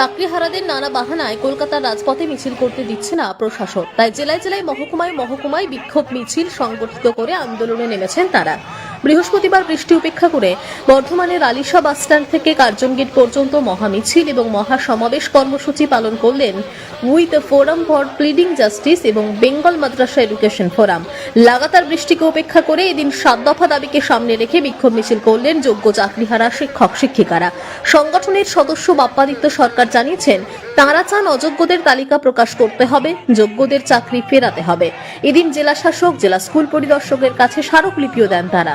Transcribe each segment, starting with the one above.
চাকরিহারাদের নানা বাহানায় কলকাতার রাজপথে মিছিল করতে দিচ্ছে না প্রশাসন। তাই জেলায় জেলায় মহকুমায় মহকুমায় বিক্ষোভ মিছিল সংগঠিত করে আন্দোলনে নেমেছেন তারা। বৃহস্পতিবার বৃষ্টি উপেক্ষা করে বর্ধমানের আলিশা বাসস্ট্যান্ড থেকে কার্জন গেট পর্যন্ত মহামিছিল এবং মহা সমাবেশ কর্মসূচি পালন করলেন with forum for pleading justice এবং বেঙ্গল মাদ্রাসা এডুকেশন ফোরাম। লাগাতার বৃষ্টিকে উপেক্ষা করে এদিন সাত দফা দাবিকে সামনে রেখে বিক্ষোভ মিছিল করলেন যোগ্য চাকরিহারা শিক্ষক, শিক্ষিকারা। সংগঠনের সদস্য বাপ্পাদিত্য সরকার জানিয়েছেন, তাঁরা চান অযোগ্যদের তালিকা প্রকাশ করতে হবে, যোগ্যদের চাকরি ফেরাতে হবে। এদিন জেলা শাসক জেলা স্কুল পরিদর্শকের কাছে স্মারকলিপিও দেন তারা।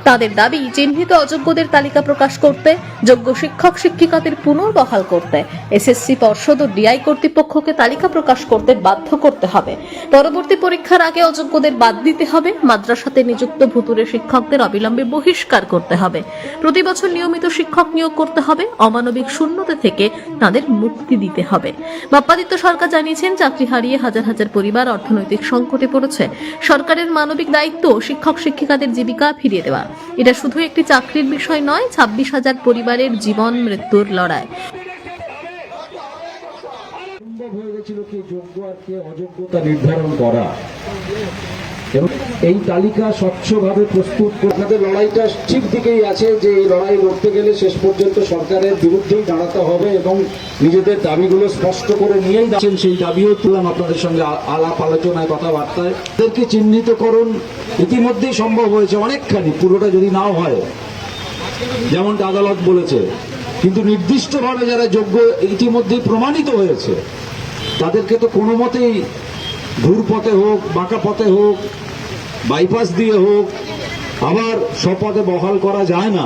তাদের দাবি, চিহ্নিত অযোগ্যদের তালিকা প্রকাশ করতে, যোগ্য শিক্ষক, শিক্ষিকাদের পুনর্বহাল করতে। এসএসসি পর্ষদ ও ডিআই কর্তৃপক্ষকে তালিকা প্রকাশ করতে বাধ্য করতে হবে। পরবর্তী পরীক্ষার আগে অযোগ্যদের বাদ দিতে হবে। মাদ্রাসাতে নিযুক্ত ভুতুরে শিক্ষকদের অবিলম্বে বহিষ্কার করতে হবে। প্রতি বছর নিয়মিত শিক্ষক নিয়োগ করতে হবে। অমানবিক শূন্যতা থেকে তাদের মুক্তি দিতে হবে। বাপ্পাদিত্য সরকার জানিয়েছেন, চাকরি হারিয়ে হাজার হাজার পরিবার অর্থনৈতিক সংকটে পড়েছে। সরকারের মানবিক দায়িত্ব শিক্ষক, শিক্ষিকাদের জীবিকা ফিরিয়ে দেওয়া। এটা শুধু একটি চাকরির বিষয় নয়, ছাব্বিশ হাজার পরিবারের জীবন, মৃত্যুর লড়াই। হয়ে গেছিল কি যোগ্য আর অযোগ্যতা নির্ধারণ করা। এবং এই তালিকা স্বচ্ছভাবে প্রস্তুত আপনাদের লড়াইটা ঠিক দিকেই আছে যে এই লড়াই লড়তে গেলে শেষ পর্যন্ত সরকারের বিরুদ্ধেই দাঁড়াতে হবে এবং নিজেদের দাবিগুলো স্পষ্ট করে নিয়েই যাচ্ছেন সেই দাবিও তুললাম আপনাদের সঙ্গে আলাপ আলোচনায় কথাবার্তায়। তাদেরকে চিহ্নিতকরণ ইতিমধ্যেই সম্ভব হয়েছে অনেকখানি পুরোটা যদি নাও হয় যেমনটা আদালত বলেছে। কিন্তু নির্দিষ্টভাবে যারা যোগ্য ইতিমধ্যেই প্রমাণিত হয়েছে তাদেরকে তো কোনো মতেই ঘুরপথে হোক, বাঁকা পথে হোক বাইপাস দিয়ে হোক, আবার স্বপথে বহাল করা যায় না।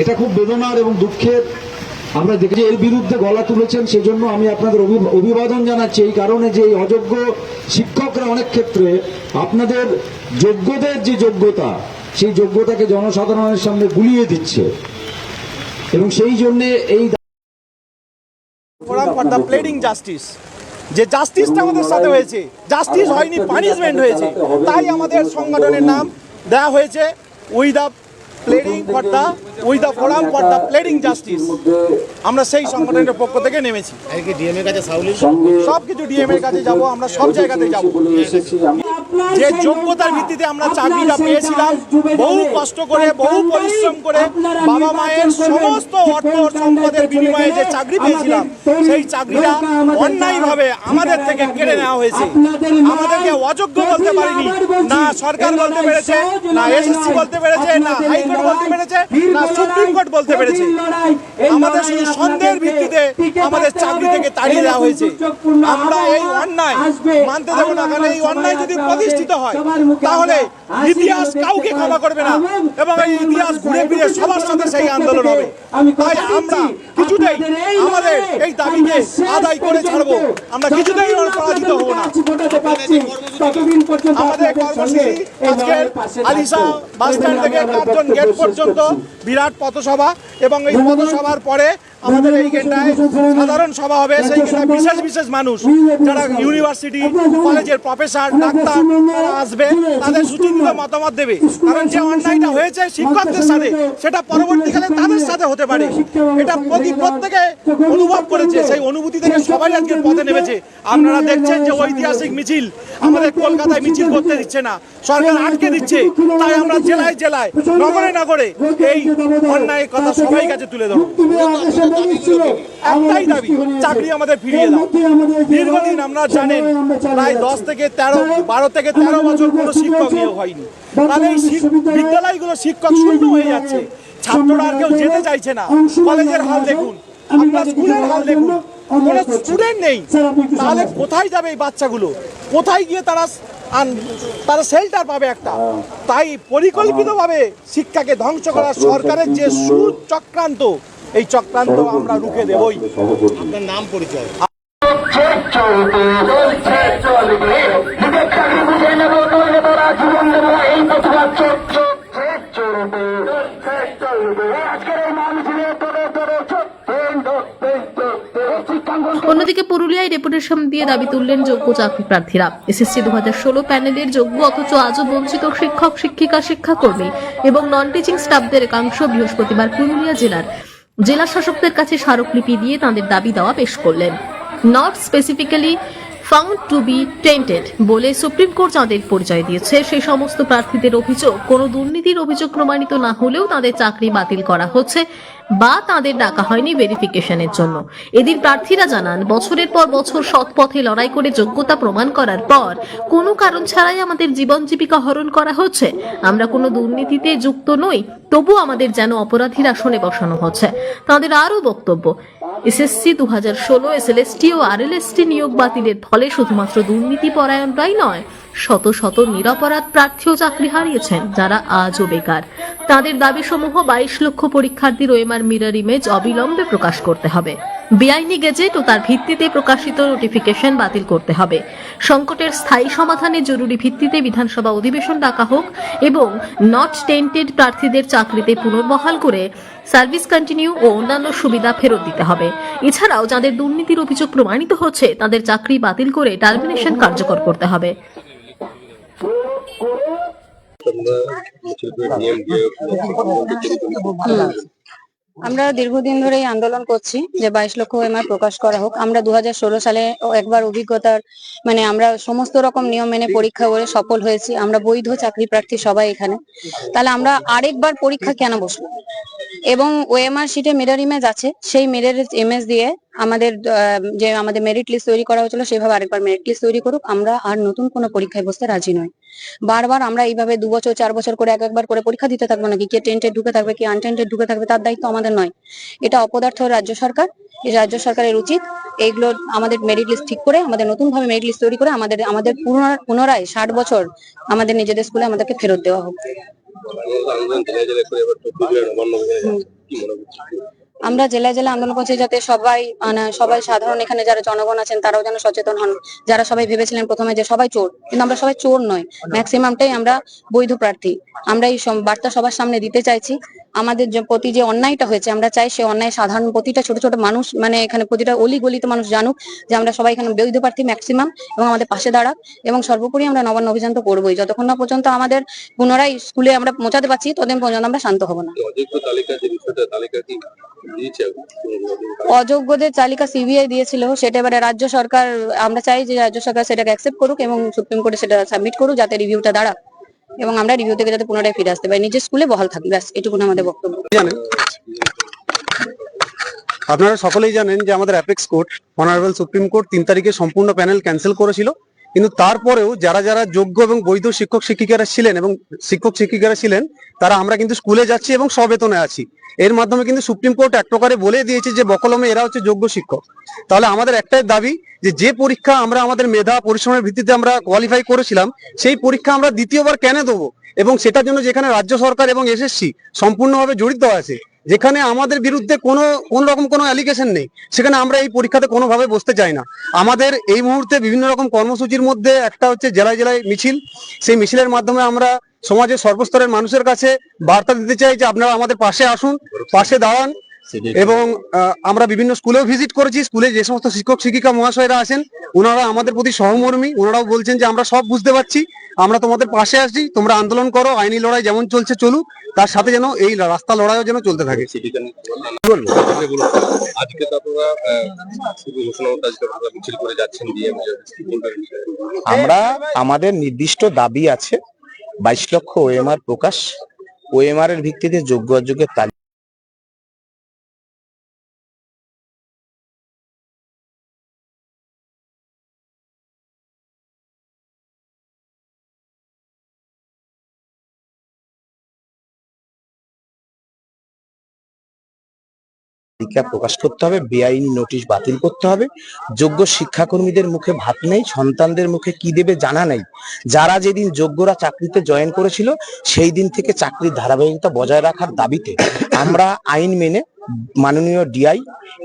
এটা খুব বেদনার এবং দুঃখের। আমরা দেখেছি এর বিরুদ্ধে গলা তুলেছেন, সেজন্য আমি আপনাদের অভিবাদন জানাচ্ছি। এই কারণে যে এই অযোগ্য শিক্ষকরা অনেক ক্ষেত্রে আপনাদের যোগ্যদের যে যোগ্যতা, সেই যোগ্যতাকে জনসাধারণের সামনে গুলিয়ে দিচ্ছে। এবং সেই জন্যে এই জাস্টিস যে জাস্টিসটা আমাদের সাথে হয়েছে। জাস্টিস হয়নি পানিশমেন্ট হয়েছে। তাই আমাদের সংগঠনের নাম দেওয়া হয়েছে with the pleading for the we the forum for the pleading justice আমরা সেই সংগঠনের পক্ষ থেকে নেমেছি। সব কিছু ডিএম এর কাছে যাব আমরা সব জায়গাতে যাব। যে যোগ্যতার ভিত্তিতে আমরা চাকরিটা পেয়েছিলাম বহু কষ্ট করে বহু পরিশ্রম করে বাবা মায়ের সমস্ত অর্থ সম্পদের বিনিময়ে যে চাকরি পেয়েছিলাম সেই চাকরিটা অন্যায়ভাবে আমাদের থেকে কেড়ে নেওয়া হয়েছে। আমাদেরকে অযোগ্য বলতে পারিনি। না সরকার বলতে পেরেছে না এসএসসি বলতে পেরেছে না হাইকোর্ট বলতে পেরেছে না সুপ্রিম কোর্ট বলতে পেরেছে। আমাদের শুধু সন্দেহের ভিত্তিতে আমাদের চাকরি থেকে তাড়িয়ে দেওয়া হয়েছে। আমরা এই অন্যায় মানতে দেবো না কারণ এই অন্যায় যদি প্রতিষ্ঠিত হয় তাহলে ইতিহাস কাউকে ক্ষমা করবে না এবং এই ইতিহাস ঘুরে ফিরে সবার সাথে সেই আন্দোলন হবে। তাই আমরা কিছুতেই আমাদের এই দাবিকে আদায় করে ছাড়বো। আমরা কিছুতেই পরাজিত হব না। আমাদের কর্মসূচি আজকের আলিশা বাস স্ট্যান্ড থেকে কার্জন গেট পর্যন্ত বিরাট পথসভা এবং এই পথসভার পরে আমাদের এই গেটটায় সাধারণ সভা হবে সেই গেটটায় বিশেষ বিশেষ মানুষ যারা ইউনিভার্সিটি কলেজের প্রফেসর ডাক্তার তারা আসবে তাদের সুচিন্তিত মতামত দেবে। কারণ যে অন্যায়টা হয়েছে শিক্ষকদের সাথে সেটা পরবর্তীকালে তাদের সাথে হতে পারে। এটা প্রতি প্রত্যেকে অনুভব করেছে সেই অনুভূতি থেকে সবাই আজকে পথে নেমেছে। আপনারা দেখছেন যে ঐতিহাসিক মিছিল আমাদের কলকাতায় মিছিল করতে দিচ্ছে না। সরকার আটকে দিচ্ছে তাই আমরা জেলায় জেলায় নগরে নগরে এই অন্যায়ের কথা সবাই কাছে তুলে ধরবো একটাই দাবি চাকরি আমাদের ফিরিয়ে দাও। দীর্ঘদিন আমরা জানেন প্রায় দশ থেকে তেরো বারো থেকে তেরো বছর কোনো শিক্ষক নিয়োগ হয়নি। তাহলে এই বিদ্যালয়গুলো শিক্ষক শূন্য হয়ে যাচ্ছে। ছাত্ররা আর কেউ যেতে চাইছে না। কলেজের হাল দেখুন। আপনার স্কুলের হাল দেখুন। কোনো স্টুডেন্ট নেই। তাহলে কোথায় যাবে এই বাচ্চাগুলো? কোথায় গিয়ে তারা তারা শেল্টার পাবে একটা? তাই পরিকল্পিতভাবে শিক্ষাকে ধ্বংস করা সরকারের যে সুচক্রান্ত এই চক্রান্ত আমরা রুখে দেবই। আপনার নাম পরিচয়। অন্যদিকে পুরুলিয়ায় ডেপুটেশন দিয়ে দাবি তুললেন যোগ্য চাকরি প্রার্থীরা। এসএসসি দু হাজার ষোলো প্যানেলের যোগ্য অথচ আজও বঞ্চিত শিক্ষক, শিক্ষিকা, শিক্ষাকর্মী এবং নন টিচিং স্টাফদের একাংশ বৃহস্পতিবার পুরুলিয়া জেলার জেলা শাসকদের কাছে স্মারকলিপি দিয়ে তাঁদের দাবি দেওয়া পেশ করলেন। Not specifically found to be tainted বলে সুপ্রিম কোর্ট যাঁদের পরিচয় দিয়েছে সেই সমস্ত প্রার্থীদের অভিযোগ, কোনো দুর্নীতির অভিযোগ প্রমাণিত না হলেও তাঁদের চাকরি বাতিল করা হচ্ছে। বা তাদের ডাকা হয়নি ভেরিফিকেশনের জন্য। এদিন প্রার্থীরা জানান, বছরের পর বছর সৎ পথে লড়াই করে যোগ্যতা প্রমাণ করার পর কোনো কারণ ছাড়াই আমাদের জীবন জীবিকা হরণ করা হচ্ছে। আমরা কোনো দুর্নীতিতে যুক্ত নই তবু আমাদের যেন অপরাধীর আসনে বসানো হচ্ছে। তাদের আরও বক্তব্য, এসএসসি দু হাজার ষোলো, এসএলএসটি ও আরএলএসটি নিয়োগ বাতিলের ফলে শুধুমাত্র দুর্নীতি পরায়ণটাই নয় শত শত নিরপরাধ প্রার্থীও চাকরি হারিয়েছেন যারা আজও বেকার। তাদের দাবি সমূহ বাইশ লক্ষ পরীক্ষার্থীর ওএমআর মিরর ইমেজ অবিলম্বে প্রকাশ করতে হবে। বেআইনি গেজেট ও তার ভিত্তিতে প্রকাশিত নোটিফিকেশন বাতিল করতে হবে। সংকটের স্থায়ী সমাধানে জরুরি ভিত্তিতে বিধানসভা অধিবেশন ডাকা হোক এবং নট টেন্টেড প্রার্থীদের চাকরিতে পুনর্বহাল করে সার্ভিস কন্টিনিউ ও অন্যান্য সুবিধা ফেরত দিতে হবে। এছাড়াও যাদের দুর্নীতির অভিযোগ প্রমাণিত হচ্ছে, তাদের চাকরি বাতিল করে টার্মিনেশন কার্যকর করতে হবে। আমরা দীর্ঘদিন ধরে এই আন্দোলন করছি যে বাইশ লক্ষ এমআর প্রকাশ করা হোক। আমরা দুহাজার ষোলো সালে একবার অভিজ্ঞতার মানে আমরা সমস্ত রকম নিয়ম মেনে পরীক্ষা করে সফল হয়েছি। আমরা বৈধ চাকরি প্রার্থী সবাই এখানে। তাহলে আমরা আরেকবার পরীক্ষা কেন বসবো? এবং ওএমআর শিটে মিরর ইমেজ আছে। সেই মিরর ইমেজ দিয়ে আমাদের যে আমাদের মেরিট লিস্ট তৈরি করা হয়েছিল, সেভাবে আরেকবার মেরিট লিস্ট তৈরি করুক। আমরা আর নতুন কোনো পরীক্ষায় বসতে রাজি নই। বারবার আমরা এইভাবে দু বছর, চার বছর করে এক একবার করে পরীক্ষা দিতে থাকব নাকি? কে টেন্টেড ঢুকে থাকবে, কি আনটেন্টেড ঢুকে থাকবে, তার দায়িত্ব আমাদের নয়। এটা অপদার্থ রাজ্য সরকার রাজ্য সরকারের উচিত এইগুলো আমাদের মেরিট লিস্ট ঠিক করে, আমাদের নতুন ভাবে মেরিট লিস্ট তৈরি করে আমাদের আমাদের পুনরায় পুনরায় ষাট বছর আমাদের নিজেদের স্কুলে আমাদেরকে ফেরত দেওয়া হোক। আমরা জেলায় জেলায় আন্দোলন করছি যাতে সবাই মানে সবাই সাধারণ এখানে যারা জনগণ আছেন তারাও যেন সচেতন হন। যারা সবাই ভেবেছিলেন প্রথমে যে সবাই চোর কিন্তু আমরা সবাই চোর নয় ম্যাক্সিমামটাই আমরা বৈধ প্রার্থী। আমরা এই বার্তা সবার সামনে দিতে চাইছি। আমাদের যে প্রতি যে অন্যায়টা হয়েছে আমরা চাই সে অন্যায় সাধারণ প্রতিটা ছোট ছোট মানুষ মানে এখানে প্রতিটা অলি গলিতে মানুষ জানুক যে আমরা সবাই এখানে বৈধ প্রার্থী ম্যাক্সিমাম এবং আমাদের পাশে দাঁড়াক এবং সর্বোপরি আমরা নবান্ন অভিযান তো করবোই। যতক্ষণ না পর্যন্ত আমাদের পুনরায় স্কুলে আমরা পৌঁছাতে পারছি ততদিন পর্যন্ত আমরা শান্ত হব না। অযোগ্যদের তালিকা সিবিআই দিয়েছিল সেটা এবারে রাজ্য সরকার আমরা চাই যে রাজ্য সরকার সেটাকে অ্যাকসেপ্ট করুক এবং সুপ্রিম কোর্টে সেটা সাবমিট করুক যাতে রিভিউটা দাঁড়াক। এবং আমরা রিভিউ থেকে যাতে পুনরায় ফিরে আসতে পারি, নিজের স্কুলে বহাল থাকি, ব্যাস, এটুকুন আমাদের বক্তব্য। জানেন, আপনারা সকলেই জানেন যে আমাদের apex court honourable supreme court তিন তারিখে সম্পূর্ণ প্যানেল ক্যান্সেল করেছিল। কিন্তু তারপরেও যারা যারা যোগ্য এবং বৈধ শিক্ষক শিক্ষিকারা ছিলেন এবং শিক্ষক শিক্ষিকারা ছিলেন, তারা আমরা কিন্তু স্কুলে যাচ্ছি এবং সবেতনে আছি। এর মাধ্যমে কিন্তু সুপ্রিম কোর্ট এক প্রকারে বলে দিয়েছে যে বকলমে এরা হচ্ছে যোগ্য শিক্ষক। তাহলে আমাদের একটাই দাবি যে যে পরীক্ষা আমরা আমাদের মেধা পরিশ্রমের ভিত্তিতে আমরা কোয়ালিফাই করেছিলাম, সেই পরীক্ষা আমরা দ্বিতীয়বার কেন দেবো? এবং সেটার জন্য যেখানে রাজ্য সরকার এবং এসএসসি সম্পূর্ণভাবে জড়িত আছে, যেখানে আমাদের বিরুদ্ধে কোনো, কোন রকম কোনো অ্যালিগেশন নেই, সেখানে আমরা এই পরীক্ষাতে কোনোভাবে বসতে চাই না। আমাদের এই মুহূর্তে বিভিন্ন রকম কর্মসূচির মধ্যে একটা হচ্ছে জেলায় জেলায় মিছিল, সেই মিছিলের মাধ্যমে আমরা সমাজের সর্বস্তরের মানুষের কাছে বার্তা দিতে চাই যে আপনারা আমাদের পাশে আসুন, পাশে দাঁড়ান এবং আহ, আমরা বিভিন্ন স্কুলেও ভিজিট করেছি। স্কুলে যে সমস্ত শিক্ষক শিক্ষিকা মহাশয়রা আছেন ওনারা আমাদের প্রতি সহমর্মী। ওনারাও বলছেন যে আমরা সব বুঝতে পারছি। আমরা তোমাদের পাশে আসছি। তোমরা আন্দোলন করো। আইনি লড়াই যেমন চলছে চলুক। তার সাথে যেন এই রাস্তা লড়াইও যেন চলতে থাকে? আমরা আমাদের নির্দিষ্ট দাবি আছে। বাইশ লক্ষ ওএমআর প্রকাশ। ওএমআর এর ভিত্তিতে যোগ্য অযোগ্যের তালিকা প্রকাশ করতে হবে, বেআইনি নোটিশ বাতিল করতে হবে। যোগ্য শিক্ষাকর্মীদের মুখে ভাত নেই, সন্তানদের মুখে কি দেবে জানা নেই। যারা যেদিন যোগ্যরা চাকরিতে জয়েন করেছিল, সেই দিন থেকে চাকরির ধারাবাহিকতা বজায় রাখার দাবিতে আমরা আইন মেনে মাননীয় ডিআই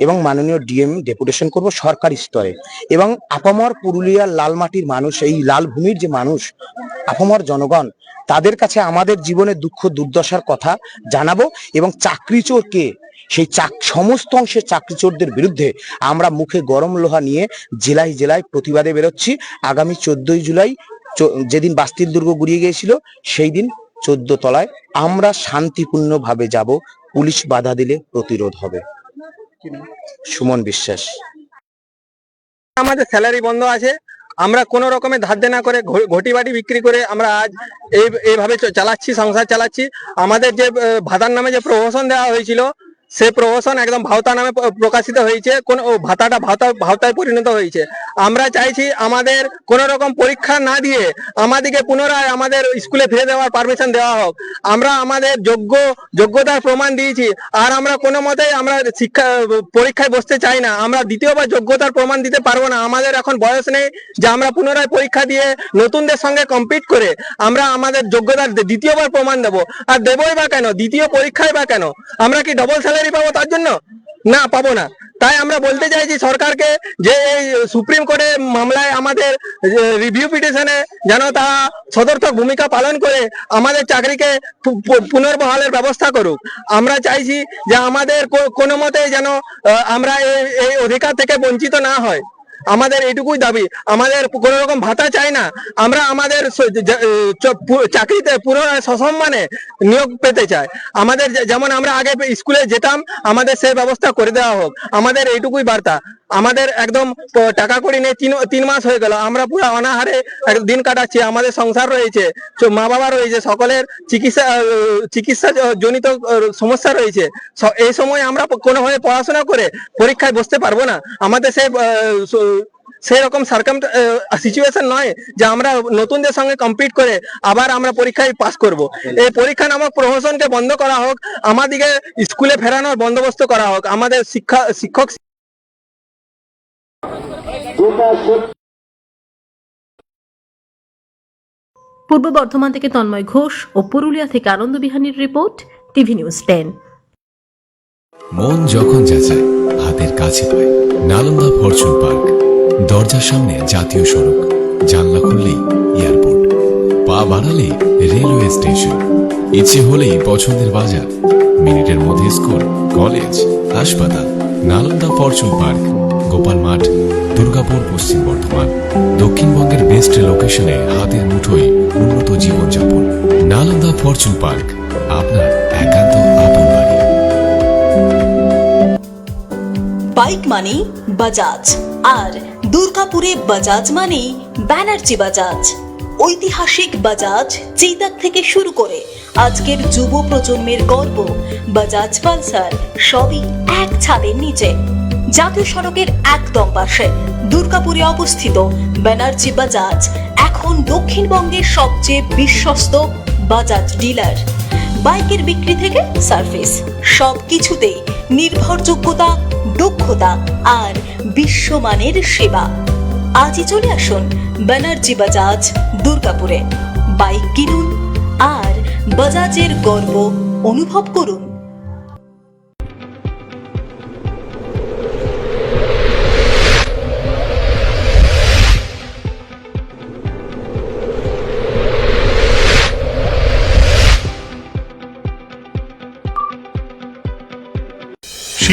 এবং মাননীয় ডিএম ডেপুটেশন করব সরকারি স্তরে। এবং আপামর পুরুলিয়ার লাল মাটির মানুষ, এই লাল ভূমির যে মানুষ, আপামর জনগণ, তাদের কাছে আমাদের জীবনে দুঃখ দুর্দশার কথা জানাব এবং চাকরি চোর কে সেই চাক, সমস্ত অংশের চাকরি চোরদের বিরুদ্ধে আমরা মুখে গরম লোহা নিয়ে জেলায় জেলায় প্রতিবাদে বেরোচ্ছি। আগামী চোদ্দই জুলাই যেদিন বাস্তির দুর্গ গুড়িয়ে গিয়েছিল, সেই দিন চোদ্দ তলায় আমরা শান্তিপূর্ণভাবে যাব। পুলিশ বাধা দিলে প্রতিরোধ হবে। সুমন বিশ্বাস। আমাদের স্যালারি বন্ধ আছে। আমরা কোন রকমের ধার দেনা করে ঘটি বাড়ি বিক্রি করে আমরা আজ এই, এইভাবে চালাচ্ছি, সংসার চালাচ্ছি। আমাদের যে ভাতার নামে যে প্রহসন দেওয়া হয়েছিল সেই প্রহসন একদম ভাওতা নামে প্রকাশিত হয়েছে। কোন ভাতাটা ভাতা ভাওতায় পরিণত হয়েছে। আমরা চাইছি আমাদের কোন রকম পরীক্ষা না দিয়ে আমাদেরকে পুনরায় আমাদের স্কুলে ফিরে দেওয়ার পারমিশন দেওয়া হোক। আমরা আমাদের যোগ্য, যোগ্যতার প্রমাণ দিয়েছি। আর আমরা কোনো মতেই আমরা শিক্ষা, পরীক্ষায় বসতে চাই না। আমরা দ্বিতীয়বার যোগ্যতার প্রমাণ দিতে পারব না। আমাদের এখন বয়স নেই যে আমরা পুনরায় পরীক্ষা দিয়ে নতুনদের সঙ্গে কম্পিট করে আমরা আমাদের যোগ্যতার দ্বিতীয়বার প্রমাণ দেবো। আর দেবই বা কেন? দ্বিতীয় পরীক্ষায় বা কেন? আমরা কি ডবল স্যালারি পাবো তার জন্য? না, পাবো না। তাই আমরা বলতে চাইছি সরকারকে যে এই সুপ্রিম কোর্টের মামলায় আমাদের রিভিউ পিটিশনে যেন তা সদর্থক ভূমিকা পালন করে আমাদের চাকরিকে পুনর্বহালের ব্যবস্থা করুক। আমরা চাইছি যে আমাদের কোনো মতে যেন আমরা এই অধিকার থেকে বঞ্চিত না হয়। আমাদের এটুকুই দাবি। আমাদের কোন রকম ভাতা চাই না। আমরা আমাদের চাকরিতে পুরো সসম্মানে নিয়োগ পেতে চাই। আমাদের যেমন আমরা আগে স্কুলে যেতাম, আমাদের সেই ব্যবস্থা করে দেওয়া হোক। আমাদের এইটুকুই বার্তা। আমাদের একদম টাকা কড়ি নেই, তিন তিন মাস হয়ে গেল। আমরা পুরো অনাহারে দিন কাটাচ্ছি, আমাদের সংসার রয়েছে। মা বাবা রয়েছে, সকলের চিকিৎসা চিকিৎসা জনিত সমস্যা রয়েছে। এই সময় আমরা কোনোভাবে পড়াশোনা করে পরীক্ষায় বসতে পারব না। আমাদের সেই সেই রকম সার্কাম সিচুয়েশন নয় যে আমরা নতুনদের সঙ্গে কম্পিট করে আবার আমরা পরীক্ষায় পাস করব। এই পরীক্ষা নামক প্রহসনকে বন্ধ করা হোক আমাদিকে স্কুলে ফেরানোর বন্দোবস্ত করা হোক, আমাদের শিক্ষা, শিক্ষক পূর্ব বর্ধমান থেকে তন্ময় ঘোষ ও পুরুলিয়া থেকে আনন্দ বিহানির রিপোর্ট টিভি নিউজ টেন। মন যখন যাচায় হাতের কাছে পায়। নালন্দা ফরচুন পার্ক দরজার সামনে জাতীয় সড়ক জানলা খুললেই এয়ারপোর্ট। পা বাড়ালে রেলওয়ে স্টেশন। ইচ্ছে হলেই পছন্দের বাজার মিনিটের মধ্যে স্কুল কলেজ হাসপাতাল নালন্দা ফরচুন পার্ক। গোপাল মাঠ, দুর্গাপুর, পশ্চিম বর্ধমান। দক্ষিণবঙ্গের বেস্ট লোকেশনে হাতের মুঠোয় উন্নত জীবনযাপন। নালন্দা ফরচুন পার্ক আপনার একান্ত আপন বাড়ি। বাইক মানে বাজাজ আর দুর্গাপুরে বাজাজ মানে ব্যানার্জি বাজাজ ঐতিহাসিক বাজাজ চেতাক থেকে শুরু করে আজকের যুব প্রজন্মের গর্ব। বাজাজ পালসার সবই এক ছাদের নিচে। জাতীয় সড়কের একদম পাশে দুর্গাপুরে অবস্থিত ব্যানার্জি বাজাজ, এখন দক্ষিণবঙ্গের সবচেয়ে বিশ্বস্ত বাজাজ ডিলার। বাইকের বিক্রি থেকে সার্ভিস সব কিছুতেই নির্ভরযোগ্যতা, দক্ষতা আর বিশ্বমানের সেবা। আজই চলে আসুন ব্যানার্জি বাজাজ দুর্গাপুরে। বাইক কিনুন আর বাজাজের গর্ব অনুভব করুন।